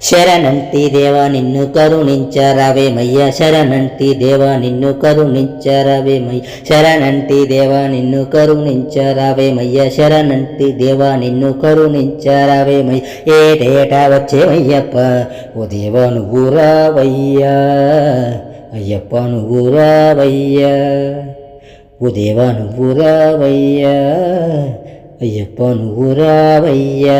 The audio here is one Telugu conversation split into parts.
శరణంతి దేవా నిన్ను కరుణించరావేమయ్య శరణంతి దేవా నిన్ను కరుణించరావేమయ్య శరణంతి దేవా నిన్ను కరుణించరావేమయ్య శరణంతి దేవా నిన్ను కరుణించరావేమయ్య ఏటేటా వచ్చేమయ్యప్ప ఓ దేవా నువ్వు రావయ్యా. అయ్యప్ప నువ్వు రావయ్యా. ఓ దేవా నువ్వు రావయ్యా. అయ్యప్ప నువ్వు రావయ్యా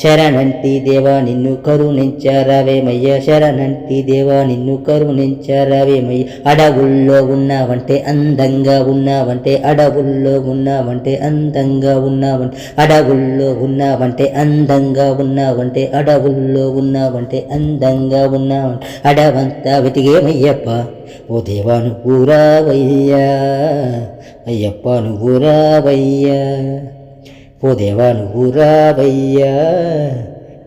శరణంటి దేవా నిన్ను కరుణించరావేమయ్య శరణంటి దేవా నిన్ను కరుణించరావేమయ్య అడవుల్లో ఉన్నావంటే అందంగా ఉన్నావంటే అడవుల్లో ఉన్నావంటే అందంగా ఉన్నావంటే అడవుల్లో ఉన్నావంటే అందంగా ఉన్నావంటే అడవుల్లో ఉన్నావంటే అందంగా ఉన్నావంటే అడవంతా వెతికేమయ్యప్ప ఓ దేవా నువ్వు రావయ్యా అయ్యప్ప నువ్వు రావయ్యా ఓ దేవా నువ్వు రావయ్యా.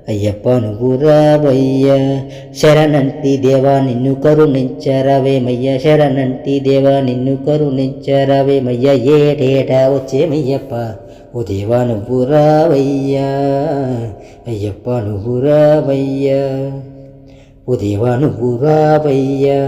అయ్యప్ప నువ్వు రావయ్యా. శరణంటి దేవా నిన్ను కరుణించరావేమయ్య. శరణంటి దేవా నిన్ను కరుణించరావేమయ్య. ఏటేటా వచ్చేమయ్యప్ప? ఓ దేవా నువ్వు రావయ్యా. అయ్యప్ప నువ్వు రావయ్యా. ఓ దేవా నువ్వు రావయ్యా.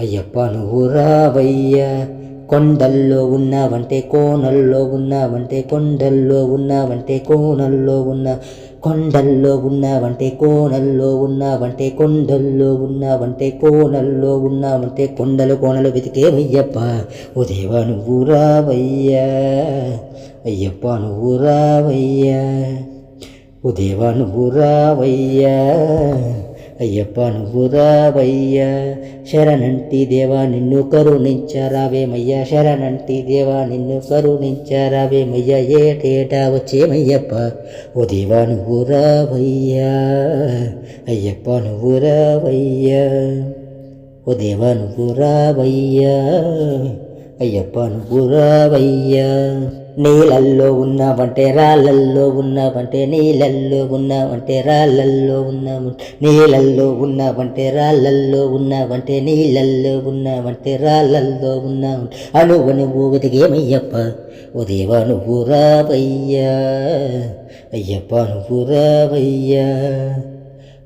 అయ్యప్ప నువ్వు రావయ్యా. కొండల్లో ఉన్నావంటే కోనల్లో ఉన్నావంటే కొండల్లో ఉన్నావంటే కోనల్లో ఉన్న కొండల్లో ఉన్నావంటే కోనల్లో ఉన్నావంటే కొండల్లో ఉన్నావంటే కోనల్లో ఉన్నావంటే కొండలు కోనలు వెతికేవయ్యప్ప. ఓ దేవా నువ్వు రావయ్యా. అయ్యప్ప నువ్వు రావయ్యా. ఓ దేవా నువ్వు రావయ్యా. అయ్యప్ప నువ్వు రావయ్యా శరణంటి దేవా నిన్ను కరుణించరావేమయ్యా. శరణంటి దేవా నిన్ను కరుణించరావేమయ్యా. ఏటేటా వచ్చేమయ్యప్ప? ఓ దేవా నువ్వు రావయ్యా అయ్యప్ప నువ్వు రావయ్యా ఓ దేవా నువ్వు రావయ్యా అయ్యప్ప నువ్వు రావయ్యా నీళ్ళల్లో ఉన్నావంటే రాళ్ళల్లో ఉన్నావంటే నీళ్ళల్లో ఉన్నావంటే రాళ్ళల్లో ఉన్నావంటే నీళ్ళల్లో ఉన్నావంటే రాళ్ళల్లో ఉన్నావంటే నీళ్ళల్లో ఉన్నావంటే రాళ్ళల్లో ఉన్నావంటే అణువు నువ్వు వెతికేమయ్యప్ప ఓ నువ్వు రావయ్యా అయ్యప్ప నువ్వు రావయ్యా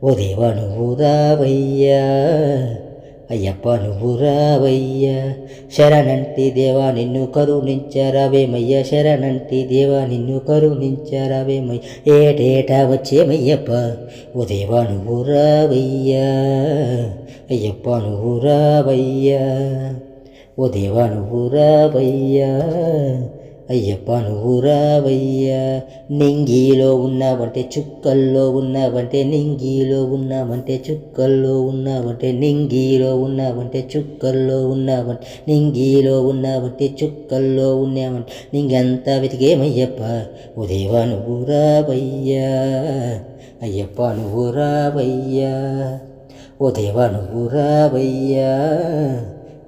ఓ నువ్వు రావయ్యా. అయ్యప్ప నువ్వు రావయ్యా శరణంటి దేవా నిన్ను కరుణించరావేమయ్య శరణంటి దేవా నిన్ను కరుణించరావేమయ్య. ఏటేటా వచ్చేమయ్యప్ప ఓ దేవా నువ్వు రావయ్యా అయ్యప్ప నువ్వు రావయ్యా ఓ దేవా నువ్వు రావయ్యా. అయ్యప్ప నువ్వు రావయ్యా నింగిలో ఉన్నావంటే చుక్కల్లో ఉన్నావంటే నింగిలో ఉన్నావంటే చుక్కల్లో ఉన్నావంటే నింగిలో ఉన్నావంటే చుక్కల్లో ఉన్నావంటే నింగిలో ఉన్నావంటే చుక్కల్లో ఉన్నావంటే నింగంతా వెతికేమయ్యప్ప ఓ దేవా నువ్వు రావయ్యా అయ్యప్ప నువ్వు రావయ్యా ఓ దేవా నువ్వు రావయ్యా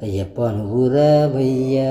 అయ్యప్ప నువ్వు రావయ్యా.